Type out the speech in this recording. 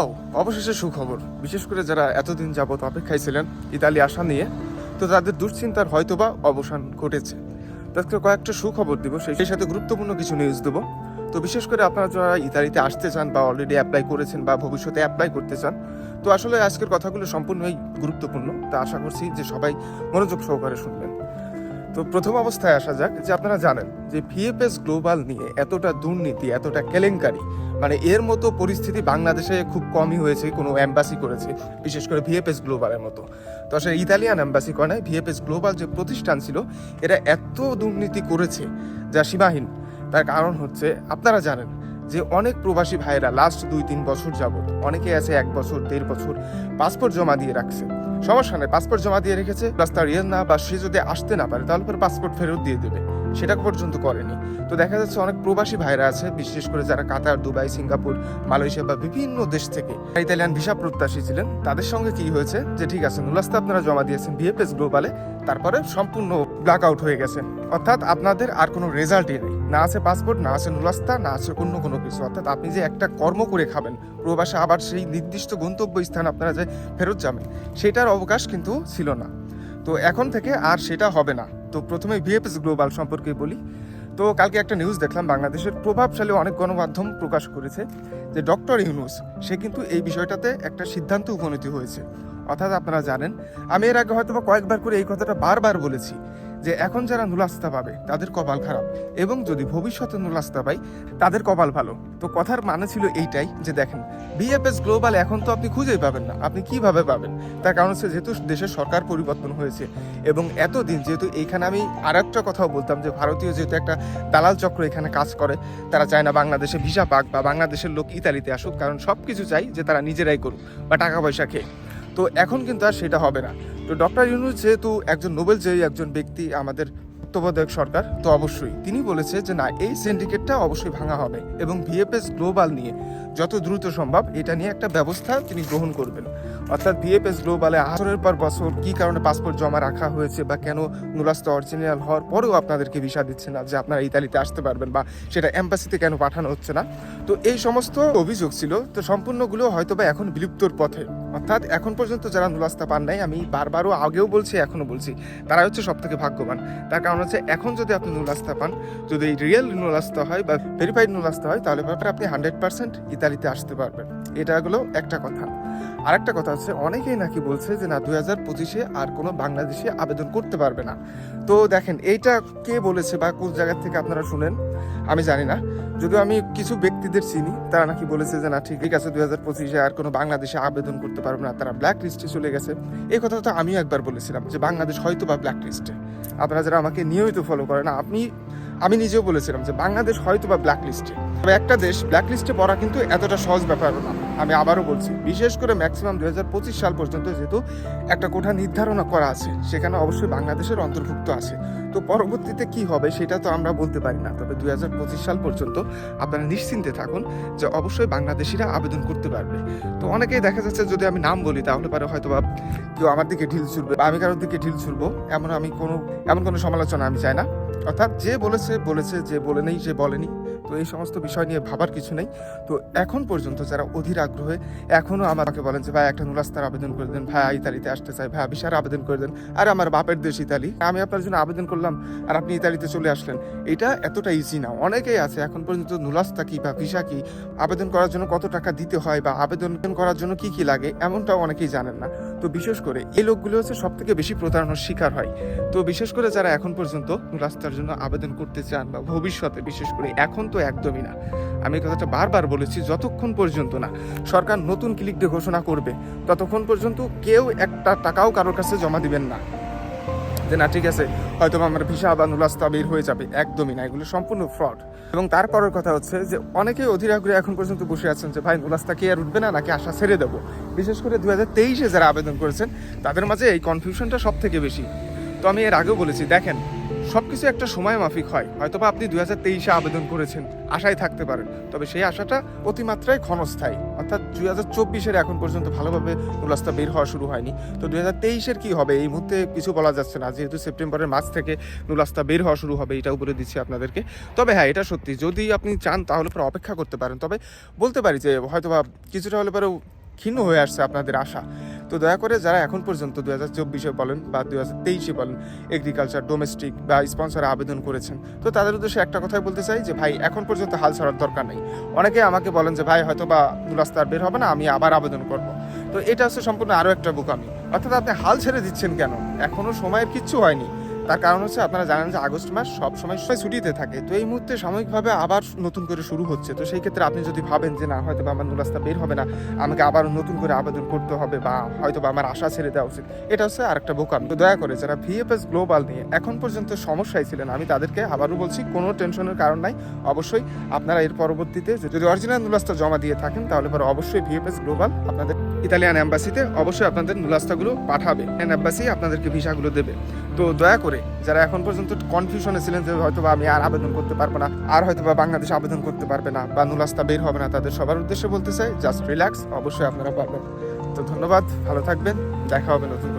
ও, অবশেষে সুখবর। বিশেষ করে যারা এতদিন যাবৎ অপেক্ষায় ছিলেন ইতালি আসা নিয়ে, তো তাদের দুশ্চিন্তার হয়তোবা অবসান ঘটেছে। তাদেরকে কয়েকটা সুখবর দিব, সেই সাথে গুরুত্বপূর্ণ কিছু নিউজ দেবো। তো বিশেষ করে আপনারা যারা ইতালিতে আসতে চান বা অলরেডি অ্যাপ্লাই করেছেন বা ভবিষ্যতে অ্যাপ্লাই করতে চান, তো আসলে আজকের কথাগুলো সম্পূর্ণই গুরুত্বপূর্ণ। তা আশা করছি যে সবাই মনোযোগ সহকারে শুনবেন। তো প্রথম অবস্থায় আসা যাক যে আপনারা জানেন যে ভিএফএস গ্লোবাল নিয়ে এতটা দুর্নীতি, এতটা কেলেঙ্কারি মানে এর মতো পরিস্থিতি বাংলাদেশে খুব কমই হয়েছে, কোনো অ্যাম্বাসি করেছে, বিশেষ করে ভিএফএস গ্লোবালের মতো। তো আসলে ইতালিয়ান অ্যাম্বাসি করে নাই ভিএফএস গ্লোবাল যে প্রতিষ্ঠান ছিল, এরা এত দুর্নীতি করেছে যা সীমাহীন। তার কারণ হচ্ছে, আপনারা জানেন যে অনেক প্রবাসী ভাইয়েরা লাস্ট দুই তিন বছর যাবত অনেকে আছে এক বছর, দেড় বছর পাসপোর্ট জমা দিয়ে রাখছে। সমস্যা নেই পাসপোর্ট জমা দিয়ে রেখেছে রাস্তা রিয়েল না, বা সে যদি আসতে না পারে, তাহলে পরে পাসপোর্ট ফেরত দিয়ে দেবে। সেটা পর্যন্ত করেনি। তো দেখা যাচ্ছে অনেক প্রবাসী ভাইরা আছে, বিশেষ করে যারা কাতার, দুবাই, সিঙ্গাপুর, মালয়েশিয়া বা বিভিন্ন দেশ থেকে ইতালিয়ান ভিসা প্রত্যাশী ছিলেন, তাদের সঙ্গে কি হয়েছে? যে ঠিক আছে নুলাস্তা আপনারা জমা দিয়েছেন বিএফএস গ্লোবালে তারপরে সম্পূর্ণ ব্ল্যাক আউট হয়ে গেছে। অর্থাৎ আপনাদের আর কোনো রেজাল্টই নেই। না আছে পাসপোর্ট না আছে নুলাস্তা না আছে অন্য কোনো কিছু। অর্থাৎ আপনি যে একটা কর্ম করে খাবেন, প্রবাসে আবার সেই নির্দিষ্ট গন্তব্য স্থান আপনারা যে ফেরত যাবেন, সেটার অবকাশ কিন্তু ছিল না। তো এখন থেকে আর সেটা হবে না। তো প্রথমে ভিএফএস গ্লোবাল সম্পর্কে বলি। তো কালকে একটা নিউজ দেখলাম, বাংলাদেশের প্রভাবশালী অনেক গণমাধ্যম প্রকাশ করেছে যে ডক্টর ইউনুস, সে কিন্তু এই বিষয়টাতে একটা সিদ্ধান্ত উপনীত হয়েছে। অর্থাৎ আপনারা জানেন, আমি এর আগে হয়তো কয়েকবার করে এই কথাটা বারবার বলেছি যে এখন যারা নুলাস্তা পাবে, তাদের কপাল খারাপ। এবং যদি ভবিষ্যতে নুলাস্তা পাই, তাদের কপাল ভালো। তো কথার মানে ছিল এইটাই যে দেখেন বিএফএস গ্লোবাল এখন তো আপনি খুঁজেই পাবেন না। আপনি কীভাবে পাবেন? তার কারণ হচ্ছে যেহেতু দেশের সরকার পরিবর্তন হয়েছে এবং এতদিন যেহেতু এইখানে আমি আর একটা কথাও বলতাম যে ভারতীয় যেহেতু একটা দালাল চক্র এখানে কাজ করে, তারা চায় না বাংলাদেশে ভিসা পাক বা বাংলাদেশের লোক ইতালিতে আসুক। কারণ সব কিছু চাই যে তারা নিজেরাই করুক বা টাকা পয়সা খেয়ে। তো এখন কিন্তু আর সেটা হবে না। তো ডক্টর ইউনুস যেহেতু একজন নোবেল জয়ী একজন ব্যক্তি আমাদের তত্ত্বাবধায়ক সরকার, তো অবশ্যই তিনি বলেছে যে না, এই সিন্ডিকেটটা অবশ্যই ভাঙা হবে এবং ভিএফএস গ্লোবাল নিয়ে যত দ্রুত সম্ভব এটা নিয়ে একটা ব্যবস্থা তিনি গ্রহণ করবেন। অর্থাৎ ভিএফএস গ্লোবালে বছরের পর বছর কি কারণে পাসপোর্ট জমা রাখা হয়েছে বা কেন নুরাস্ত অরিজিনাল হওয়ার পরেও আপনাদেরকে ভিসা দিচ্ছে না যে আপনারা ইতালিতে আসতে পারবেন বা সেটা এম্বাসিতে কেন পাঠানো হচ্ছে না। তো এই সমস্ত অভিযোগ ছিল, তো সম্পূর্ণগুলো হয়তো বা এখন বিলুপ্তর পথে। অর্থাৎ এখন পর্যন্ত যারা নুলাস্তা পান নাই, আমি বারবারও আগেও বলছি, এখনও বলছি তারা হচ্ছে সব থেকে ভাগ্যবান। তার কারণ হচ্ছে, এখন যদি আপনি নুলাস্তা পান, যদি রিয়েল নুলাস্তা হয় বা ভেরিফাইড নুন আসতে হয়, তাহলে ব্যাপারে আপনি হান্ড্রেড পার্সেন্ট ইতালিতে আসতে পারবেন। এটা হলো একটা কথা। আরেকটা কথা হচ্ছে, অনেকেই নাকি বলছে যে না, দুই হাজার পঁচিশে আর কোনো বাংলাদেশে আবেদন করতে পারবে না। তো দেখেন, এইটা কে বলেছে বা কোন জায়গা থেকে আপনারা শুনেন, আমি জানি না। যদিও আমি কিছু ব্যক্তিদের চিনি, তারা নাকি বলেছে যে না, ঠিক আছে, দুই হাজার পঁচিশে আর কোনো বাংলাদেশে আবেদন করতে পারবে না, তারা ব্ল্যাক লিস্টে চলে গেছে। এই কথা তো আমিও একবার বলেছিলাম যে বাংলাদেশ হয়তো বা ব্ল্যাক লিস্টে আপনারা যারা আমাকে নিয়মিত ফলো করেন, আপনি আমি নিজেও বলেছিলাম যে বাংলাদেশ হয়তো বা ব্ল্যাকলিস্টে তবে একটা দেশ ব্ল্যাকলিস্টে পড়া কিন্তু এতটা সহজ ব্যাপারও না। আমি আবারও বলছি, বিশেষ করে ম্যাক্সিমাম দুই হাজার পঁচিশ সাল পর্যন্ত যেহেতু একটা কোঠা নির্ধারণ করা আছে, সেখানে অবশ্যই বাংলাদেশের অন্তর্ভুক্ত আছে। তো পরবর্তীতে কি হবে সেটা তো আমরা বলতে পারি না, তবে দুই হাজার পঁচিশ সাল পর্যন্ত আপনারা নিশ্চিন্তে থাকুন যে অবশ্যই বাংলাদেশিরা আবেদন করতে পারবে। তো অনেকেই দেখা যাচ্ছে যদি আমি নাম বলি, তাহলে পারে হয়তো বা কেউ আমার দিকে ঢিল ছুড়বে আমি কারোর দিকে ঢিল ছুড়বো, এমন আমি কোনো, এমন কোনো সমালোচনা আমি চাই না। অর্থাৎ যে বলেছে বলেছে, যে বলে নেই যে বলেনি। তো এই সমস্ত বিষয় নিয়ে ভাবার কিছু নেই। তো এখন পর্যন্ত যারা অধীর আগ্রহে এখনও আমাকে বলেন যে, ভাই, একটা নুলাস্তার আবেদন করে দেন। ভাই, ইতালিতে আসতে চাই। ভাই বিশার আবেদন করে দেন। আর আমার বাপের দেশ ইতালি। আমি আপনার জন্য আবেদন করলাম আর আপনি ইতালিতে চলে আসলেন। এটা এতটা ইজি না। অনেকেই আছে এখন পর্যন্ত নুলাস্তা কি বা ভিসা কি, আবেদন করার জন্য কত টাকা দিতে হয় বা আবেদন করার জন্য কি কি লাগে এমনটাও অনেকেই জানেন না। তো বিশেষ করে এই লোকগুলো হচ্ছে সব থেকে বেশি প্রতারণার শিকার হয়। তো বিশেষ করে যারা এখন পর্যন্ত নুলাস্তার জন্য আবেদন করতে চান বা ভবিষ্যতে বিশেষ করে এখন তো একদমই না। আমি কথাটা বারবার বলেছি যতক্ষণ পর্যন্ত না সরকার নতুন ক্লিক দিয়ে ঘোষণা করবে, ততক্ষণ পর্যন্ত কেউ একটা টাকাও কারোর কাছে জমা দিবেন না। যে না, ঠিক আছে হয়তো আমার ভিসা বা নুলাস্তা বের হয়ে যাবে, একদমই না, এগুলো সম্পূর্ণ ফ্রড এবং তারপরের কথা হচ্ছে যে অনেকেই অধীর আগ্রহে এখন পর্যন্ত বসে আছেন যে, ভাই নুলাস্তা কি আর উঠবে না, নাকি আশা ছেড়ে দেবো? বিশেষ করে দু হাজার তেইশে যারা আবেদন করেছেন, তাদের মাঝে এই কনফিউশনটা সব থেকে বেশি। তো আমি এর আগেও বলেছি, দেখেন সবকিছু একটা সময় মাফিক হয়। হয়তোবা আপনি দুই হাজার তেইশে আবেদন করেছেন, আশায় থাকতে পারেন। তবে সেই আশাটা অতিমাত্রায় ক্ষণস্থায়ী। অর্থাৎ দুই হাজার চব্বিশের এখন পর্যন্ত ভালোভাবে নুলাস্তা বের হওয়া শুরু হয়নি। তো দুই হাজার তেইশের কী হবে? এই মুহূর্তে কিছু বলা যাচ্ছে না। যেহেতু সেপ্টেম্বরের মাস থেকে নুলাস্তা বের হওয়া শুরু হবে এটা উপরে দিচ্ছি আপনাদেরকে। তবে হ্যাঁ এটা সত্যি। যদি আপনি চান, তাহলে পরে অপেক্ষা করতে পারেন। তবে বলতে পারি যে, হয়তোবা কিছুটা হলে পরেও ক্ষীণ হয়ে আসছে আপনাদের আশা। তো দয়া করে যারা এখন পর্যন্ত দু হাজার চব্বিশে বলেন বা দু হাজার তেইশে বলেন এগ্রিকালচার ডোমেস্টিক বা স্পন্সরে আবেদন করেছেন, তো তাদের উদ্দেশ্যে একটা কথাই বলতে চাই যে, ভাই, এখন পর্যন্ত হাল ছাড়ার দরকার নেই। অনেকে আমাকে বলেন যে, ভাই, হয়তো বা দুরাস্তার বের হবে না, আমি আবার আবেদন করব। তো এটা হচ্ছে সম্পূর্ণ আরও একটা বোকামি। অর্থাৎ আপনি হাল ছেড়ে দিচ্ছেন কেন? এখনও সময়ের কিচ্ছু হয়নি। তার কারণ হচ্ছে আপনারা জানেন যে আগস্ট মাস সব সময় সময় ছুটিতে থাকে। তো এই মুহূর্তে সাময়িকভাবে আবার নতুন করে শুরু হচ্ছে। তো সেই ক্ষেত্রে আপনি যদি ভাবেন যে না হয়তো বা আমার নুরাস্তা বের হবে না, আমাকে আবার নতুন করে আবেদন করতে হবে বা হয়তো বা আমার আশা ছেড়ে দেওয়া উচিত, এটা হচ্ছে আরেকটা বোকাম। তো দয়া করে যারা ভিএফএস গ্লোবাল নিয়ে এখন পর্যন্ত সমস্যায় ছিলেন, আমি তাদেরকে আবারও বলছি, কোনো টেনশনের কারণ নাই। অবশ্যই আপনারা এর পরবর্তীতে যদি অরিজিনাল নুলাস্তা জমা দিয়ে থাকেন, তাহলে পরে অবশ্যই ভিএফএস গ্লোবাল আপনাদের ইতালিয়ান অ্যাম্বাসিতে অবশ্যই আপনাদের নুলাস্তাগুলো পাঠাবে। অ্যাম্বাসি আপনাদেরকে ভিসাগুলো দেবে। তো দয়া করে যারা এখন পর্যন্ত কনফিউশনে ছিলেন যে হয়তো বা আমি আর আবেদন করতে পারব না, আর হয়তো বা বাংলাদেশ আবেদন করতে পারবে না বা নুলাস্তা বের হবে না, তাদের সবার উদ্দেশ্যে বলতে চাই জাস্ট রিল্যাক্স অবশ্যই আপনারা পারবেন। তো ধন্যবাদ, ভালো থাকবেন, দেখা হবে নতুন